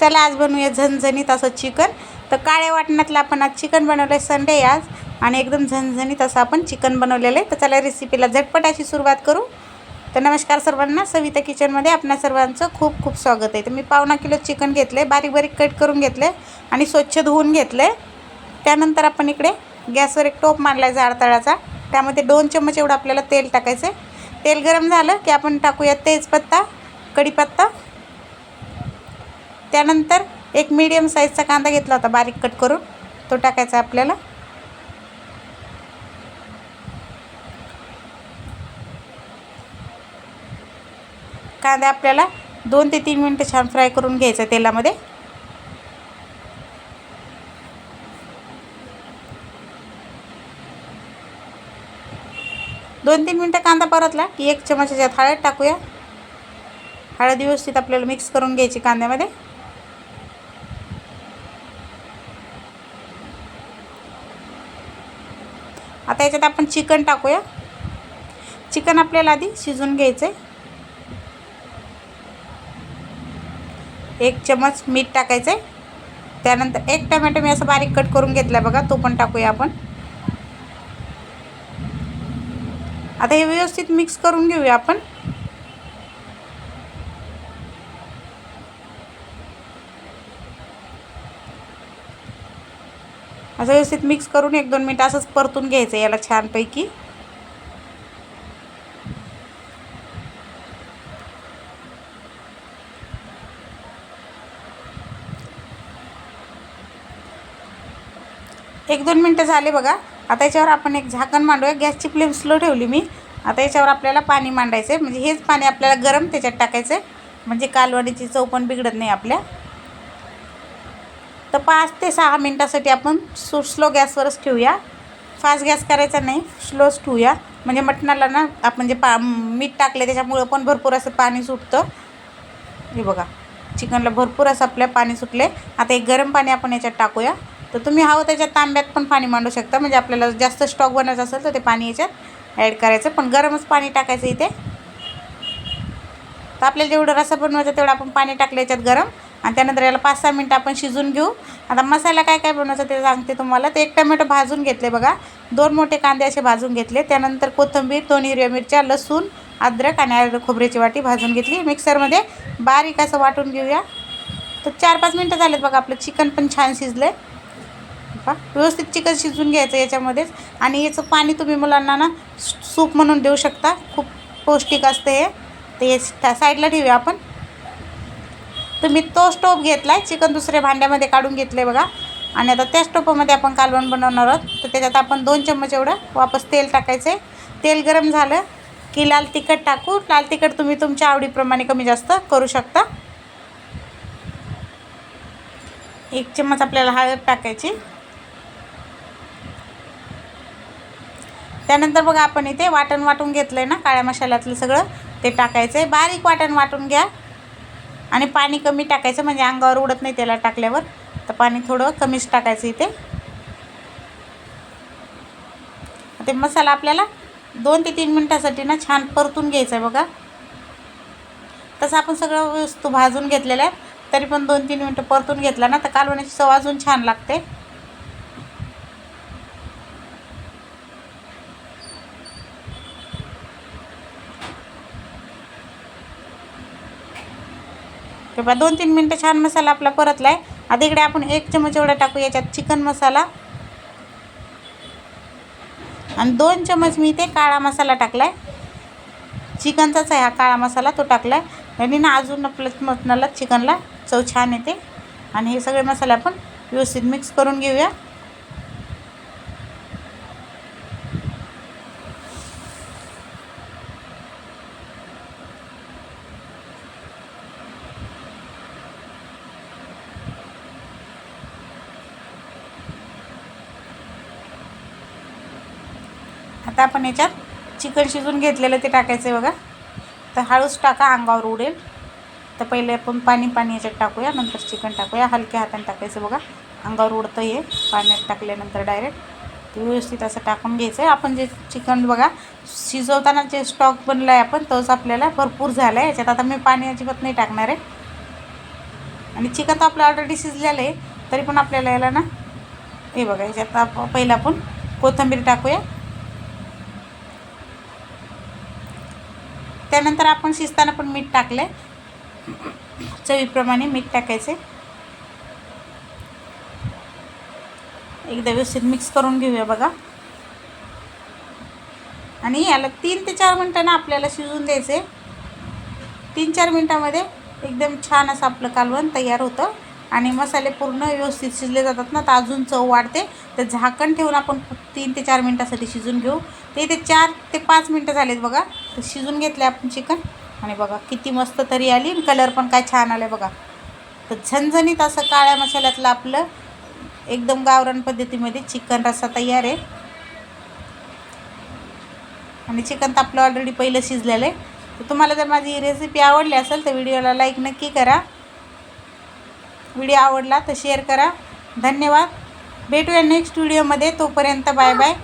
चला आज बनवूया झणझणीत असं चिकन. तर काळ्या वाटणातलं आपण आज चिकन बनवलं आहे संडे आज. आणि एकदम झणझणीत असं आपण चिकन बनवलेलं आहे तर चला रेसिपीला झटपट अशी सुरुवात करू. तर नमस्कार सर्वांना सविता किचनमध्ये आपणा सर्वांचं खूप खूप स्वागत आहे. तर मी पावणा किलो चिकन घेतलं आहे बारीक बारीक कट करून घेतलं आहे आणि स्वच्छ धुवून घेतलं आहे त्यानंतर आपण इकडे गॅसवर एक टोप मारला आहे जाड तळाचा त्यामध्ये दोन चम्मच एवढं आपल्याला तेल टाकायचं आहे तेल गरम झालं की आपण टाकूया तेजपत्ता कढीपत्ता. त्यानंतर एक मीडियम साईजचा कांदा घेतला होता बारीक कट करून. तो टाकायचा आपल्याला. कांदा आपल्याला दोन ते तीन मिनटं छान फ्राय करून घ्यायचा तेलामध्ये. दोन तीन मिनटं कांदा परतला की एक चमचाच्या हळद टाकूया. हळद व्यवस्थित आपल्याला मिक्स करून घ्यायची कांद्यामध्ये. आता याच्यात आपण चिकन टाकूया. चिकन आपल्याला आधी शिजून घ्यायचं आहे एक चमच मीठ टाकायचं आहे त्यानंतर एक टमॅटो मी असं बारीक कट करून घेतला आहे बघा तो पण टाकूया आपण. आता हे व्यवस्थित मिक्स करून घेऊया आपण. असं व्यवस्थित मिक्स करून एक दोन मिनटं असंच परतून घ्यायचं याला छानपैकी. एक दोन मिनटं झाले बघा. आता याच्यावर आपण एक झाकण मांडूया. गॅसची फ्लेम स्लो ठेवली मी. आता याच्यावर आपल्याला पाणी मांडायचं आहे म्हणजे हेच पाणी आपल्याला गरम त्याच्यात टाकायचं आहे म्हणजे कालवणीची चव पण बिघडत नाही आपल्या. तर पाच ते सहा मिनटासाठी आपण सु स्लो गॅसवरच ठेवूया. फास्ट गॅस करायचा नाही स्लोच ठेवूया. म्हणजे मटणाला ना आपण जे पा मीठ टाकले त्याच्यामुळं पण भरपूर असं पाणी सुटतं. हे बघा चिकनला भरपूर असं आपल्या पाणी सुटले आता एक गरम पाणी आपण याच्यात टाकूया. तर तुम्ही हवं त्याच्यात तांब्यात पण पाणी मांडू शकता. म्हणजे आपल्याला जास्त स्टॉक बनवायचं असेल तर ते पाणी याच्यात ॲड करायचं. पण गरमच पाणी टाकायचं इथे. तर आपल्याला जेवढं रसा बनवायचं तेवढं आपण पाणी टाकलं याच्यात गरम. आणि त्यानंतर याला पाच सहा मिनटं आपण शिजून घेऊ. आता मसाला काय काय बनवायचं ते सांगते तुम्हाला. ते एक टमॅटो भाजून घेतले बघा. दोन मोठे कांदे असे भाजून घेतले. त्यानंतर कोथिंबीर दोन हिरव्या मिरच्या लसूण अद्रक आणि खोबऱ्याची वाटी भाजून घेतली. मिक्सरमध्ये बारीक असं वाटून घेऊया. तर चार पाच मिनटं झालेत बघा. आपलं चिकन पण छान शिजलं आहे व्यवस्थित चिकन शिजून घ्यायचं याच्यामध्येच. आणि याचं पाणी तुम्ही मुलांना ना सूप म्हणून देऊ शकता. खूप पौष्टिक असतं हे. ते त्या साईडला ठेवूया आपण. तर मी तो स्टोव घेतला आहे चिकन दुसऱ्या भांड्यामध्ये काढून घेतलं आहे बघा. आणि आता त्या स्टोपामध्ये आपण कालवण बनवणार आहोत. तर त्याच्यात आपण दोन चम्मच एवढं वापस तेल टाकायचं आहे तेल गरम झालं की लाल तिखट टाकू. लाल तिखट तुम्ही तुमच्या आवडीप्रमाणे कमी जास्त करू शकता. एक चम्मच आपल्याला हळद टाकायची. त्यानंतर बघा आपण इथे वाटण वाटून घेतलं आहे ना काळ्या मसाल्यातलं सगळं ते टाकायचं आहे बारीक वाटण वाटून घ्या. आणि पाणी कमी टाकायचं म्हणजे अंगावर उडत नाही त्याला टाकल्यावर. तर पाणी थोडं कमीच टाकायचं इथे. ते मसाला आपल्याला दोन ते तीन मिनटासाठी ना छान परतून घ्यायचं आहे बघा. तसं आपण सगळं वस्तू भाजून घेतलेलं आहे तरी पण दोन तीन मिनटं परतून घेतला ना तर कालवण्याची चव अजून छान लागते. किंवा दोन तीन मिनटं छान मसाला आपला परतला आहे आता इकडे आपण एक चमच एवढा टाकू याच्यात चिकन मसाला. आणि दोन चमच मी ते काळा मसाला टाकला आहे चिकनचाच आहे हा काळा मसाला तो टाकला आहे आणि ना अजून आपलं मटणाला चिकनला चव छान येते. आणि हे सगळे मसाले आपण व्यवस्थित मिक्स करून घेऊया. आता आपण याच्यात चिकन शिजून घेतलेलं ते टाकायचं आहे बघा. तर हळूच टाका अंगावर उडेल. तर पहिले आपण पाणी पाणी याच्यात टाकूया नंतर चिकन टाकूया. हलक्या हाताने टाकायचं बघा. अंगावर उडतं हे. पाण्यात टाकल्यानंतर डायरेक्ट ते व्यवस्थित असं टाकून घ्यायचं आहे आपण जे चिकन बघा शिजवताना जे स्टॉक बनला आहे आपण तोच आपल्याला भरपूर झाला आहे याच्यात आता मी पाणी अजिबात नाही टाकणार आहे. आणि चिकन तर आपलं ऑलरेडी शिजलेलं आहे तरी पण आपल्याला याला ना हे बघा याच्यात आप पहिलं आपण कोथिंबीर टाकूया. त्यानंतर आपण शिजताना पण मीठ टाकलं चवीप्रमाणे मीठ टाकायचे. एकदा व्यवस्थित मिक्स करून घेऊया बघा. आणि याला तीन ते चार मिनटानं आपल्याला शिजून द्यायचे तीन चार मिनटामध्ये एकदम छान असं आपलं कालवण तयार होतं. आणि मसाले पूर्ण व्यवस्थित शिजले जातात ना तर अजून चव वाढते. तर झाकण ठेवून आपण तीन ते चार मिनटासाठी शिजून घेऊ. ते ते चार ते पाच मिनटं झालेत बघा. तर शिजून घेतले आपण चिकन. आणि बघा किती मस्त तरी आली आणि कलर पण काय छान आला बघा. तर झणझणीत असं काळ्या मसाल्यातलं आपलं एकदम गावरान पद्धतीमध्ये चिकन रस्सा तयार आहे. आणि चिकन तर आपलं ऑलरेडी पहिलं शिजलेलं आहे. तर तुम्हाला जर माझी रेसिपी आवडली असेल तर व्हिडिओला लाईक नक्की करा. व्हिडिओ आवडला तर शेअर करा. धन्यवाद. भेटूया नेक्स्ट व्हिडिओमध्ये तोपर्यंत बाय बाय